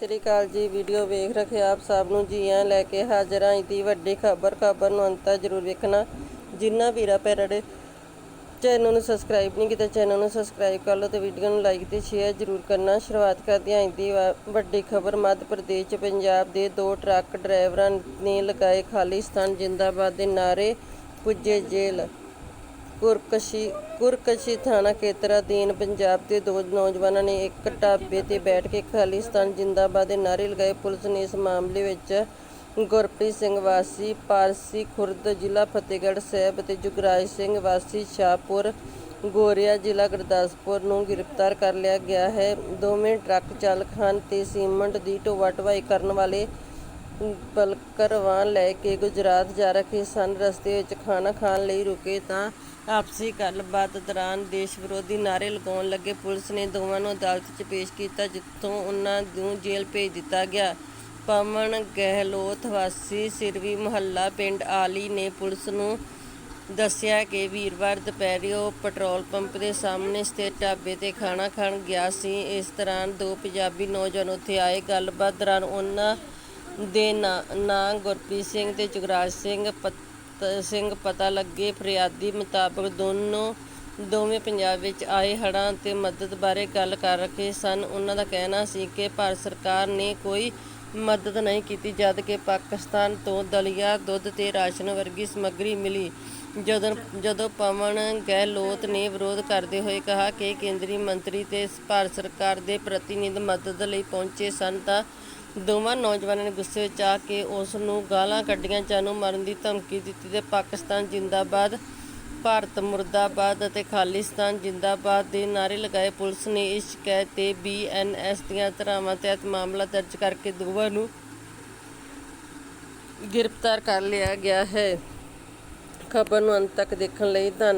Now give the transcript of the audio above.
ਸਤਿ ਸ਼੍ਰੀ ਅਕਾਲ ਜੀ, ਵੀਡੀਓ ਵੇਖ ਰਹੇ ਆਪ ਸਭ ਨੂੰ। ਜੀ ਆਇਆਂ ਲੈ ਕੇ ਹਾਜ਼ਰ ਹਾਂ ਦੀ ਵੱਡੀ ਖਬਰ। ਖਬਰ ਨੂੰ ਅੰਤ ਤੱਕ ਜ਼ਰੂਰ ਵੇਖਣਾ। ਜਿੰਨਾ ਵੀਰਾ ਪੈਰੜੇ ਚੈਨਲ ਨੂੰ ਸਬਸਕ੍ਰਾਈਬ ਨਹੀਂ ਕੀਤਾ, ਚੈਨਲ ਨੂੰ ਸਬਸਕ੍ਰਾਈਬ ਕਰ ਲਓ ਤੇ ਵੀਡੀਓ ਨੂੰ ਲਾਈਕ ਤੇ ਸ਼ੇਅਰ ਜ਼ਰੂਰ ਕਰਨਾ। ਸ਼ੁਰੂਆਤ ਕਰਦੇ ਹਾਂ ਦੀ ਵੱਡੀ ਖਬਰ। ਮੱਧ ਪ੍ਰਦੇਸ਼ ਚ ਪੰਜਾਬ ਦੇ ਦੋ ਟਰੱਕ ਡਰਾਈਵਰਾਂ ਨੇ ਲਗਾਏ ਖਾਲਿਸਤਾਨ ਜਿੰਦਾਬਾਦ ਦੇ ਨਾਰੇ ਪੁੱਜੇ ਜੇਲ੍ਹ। ਕੁਰਕਸ਼ੀ ਕੁਰਕਸ਼ੀ ਥਾਣਾ ਖੇਤਰ ਅਧੀਨ ਪੰਜਾਬ ਦੇ ਦੋ ਨੌਜਵਾਨਾਂ ਨੇ ਇੱਕ ਢਾਬੇ ਤੇ ਬੈਠ ਕੇ ਖਾਲਿਸਤਾਨ ਜਿੰਦਾਬਾਦ ਦੇ ਨਾਅਰੇ ਲਗਾਏ। ਪੁਲਿਸ ਨੇ ਇਸ ਮਾਮਲੇ ਵਿੱਚ ਗੁਰਪ੍ਰੀਤ ਸਿੰਘ ਵਾਸੀ, ਪਾਰਸੀ ਖੁਰਦ, ਜ਼ਿਲ੍ਹਾ ਫਤਿਹਗੜ੍ਹ ਸਾਹਿਬ ਅਤੇ ਜੁਗਰਾਜ ਸਿੰਘ ਵਾਸੀ ਸ਼ਾਹਪੁਰ, ਗੋਰਿਆ ਜ਼ਿਲ੍ਹਾ ਗੁਰਦਾਸਪੁਰ ਨੂੰ ਗ੍ਰਿਫਤਾਰ ਕਰ ਲਿਆ ਗਿਆ ਹੈ। ਦੋਵੇਂ ਟਰੱਕ ਚਾਲਕ ਹਨ ਤੇ ਸੀਮੈਂਟ ਦੀ ਢੋਆ ਢਵਾਈ ਕਰਨ ਵਾਲੇ ਬਲਕਰਵਾਨ ਲੈ ਕੇ ਗੁਜਰਾਤ ਜਾ ਰਹੇ ਸਨ। ਰਸਤੇ ਵਿੱਚ ਖਾਣਾ ਖਾਣ ਲਈ ਰੁਕੇ ਤਾਂ ਆਪਸੀ ਗੱਲਬਾਤ ਦੌਰਾਨ ਦੇਸ਼ ਵਿਰੋਧੀ ਨਾਅਰੇ ਲਗਾਉਣ ਲੱਗੇ ਪੁਲਿਸ ਨੇ ਦੋਵਾਂ ਨੂੰ ਅਦਾਲਤ 'ਚ ਪੇਸ਼ ਕੀਤਾ, ਜਿੱਥੋਂ ਉਹਨਾਂ ਨੂੰ ਜੇਲ੍ਹ ਭੇਜ ਦਿੱਤਾ ਗਿਆ। ਪਵਨ ਗਹਿਲੋਤ ਵਾਸੀ ਸਿਰਵੀ ਮੁਹੱਲਾ ਪਿੰਡ ਆਲੀ ਨੇ ਪੁਲਿਸ ਨੂੰ ਦੱਸਿਆ ਕਿ ਵੀਰਵਾਰ ਦੁਪਹਿਰੇ ਉਹ ਪੈਟਰੋਲ ਪੰਪ ਦੇ ਸਾਹਮਣੇ ਸਥਿਤ ਢਾਬੇ ਤੇ ਖਾਣਾ ਖਾਣ ਗਿਆ ਸੀ। ਇਸ ਦੌਰਾਨ ਦੋ ਪੰਜਾਬੀ ਨੌਜਵਾਨ ਉੱਥੇ ਆਏ। ਗੱਲਬਾਤ ਦੌਰਾਨ ਉਹਨਾਂ ਦੇ ਨਾਂ ਨਾਂ ਗੁਰਪ੍ਰੀਤ ਸਿੰਘ ਤੇ ਜੁਗਰਾਜ ਸਿੰਘ ਪਤ- ਸਿੰਘ ਪਤਾ ਲੱਗੇ, ਫਰਿਆਦੀ ਮੁਤਾਬਕ ਦੋਨੋਂ, ਦੋਵੇਂ ਪੰਜਾਬ ਵਿੱਚ ਆਏ ਹੜ੍ਹਾਂ ਤੇ ਮਦਦ ਬਾਰੇ ਗੱਲ ਕਰ ਰਹੇ ਸਨ। ਉਹਨਾਂ ਦਾ ਕਹਿਣਾ ਸੀ ਕਿ ਭਾਰਤ ਸਰਕਾਰ ਨੇ ਕੋਈ ਮਦਦ ਨਹੀਂ ਕੀਤੀ ਜਦ ਕਿ ਪਾਕਿਸਤਾਨ ਤੋਂ ਦਲੀਆ ਦੁੱਧ ਤੇ ਰਾਸ਼ਨ ਵਰਗੀ ਸਮੱਗਰੀ ਮਿਲੀ। ਜਦੋਂ ਜਦੋਂ ਪਵਨ ਗਹਿਲੋਤ ਨੇ ਵਿਰੋਧ ਕਰਦੇ ਹੋਏ ਕਿਹਾ ਕਿ ਕੇਂਦਰੀ ਮੰਤਰੀ ਤੇ ਭਾਰਤ ਸਰਕਾਰ ਦੇ ਪ੍ਰਤੀਨਿਧ ਮਦਦ ਲਈ ਪਹੁੰਚੇ ਸਨ ਤਾਂ ਦੋਵਾਂ ਨੌਜਵਾਨਾਂ ਨੇ ਗੁੱਸੇ ਵਿੱਚ ਆ ਕੇ ਉਸ ਨੂੰ ਗਾਲਾਂ ਕੱਢੀਆਂ। ਜਾਨੋਂ ਮਾਰਨ ਦੀ ਧਮਕੀ ਦਿੱਤੀ ਤੇ ਪਾਕਿਸਤਾਨ ਜਿੰਦਾਬਾਦ, ਭਾਰਤ ਮੁਰਦਾਬਾਦ ਅਤੇ ਖਾਲਿਸਤਾਨ ਜਿੰਦਾਬਾਦ ਦੇ ਨਾਅਰੇ ਲਗਾਏ। ਪੁਲਿਸ ਨੇ ਇਸ ਸ਼ਿਕਾਇਤ ਤੇ ਬੀਐਨਐਸ ਦੀਆਂ ਧਾਰਾਵਾਂ ਤਹਿਤ ਮਾਮਲਾ ਦਰਜ ਕਰਕੇ ਦੋਵਾਂ ਨੂੰ ਗ੍ਰਿਫਤਾਰ ਕਰ ਲਿਆ ਗਿਆ ਹੈ। ਖਬਰ ਨੂੰ ਅੰਤ ਤੱਕ ਦੇਖਣ ਲਈ ਧੰਨ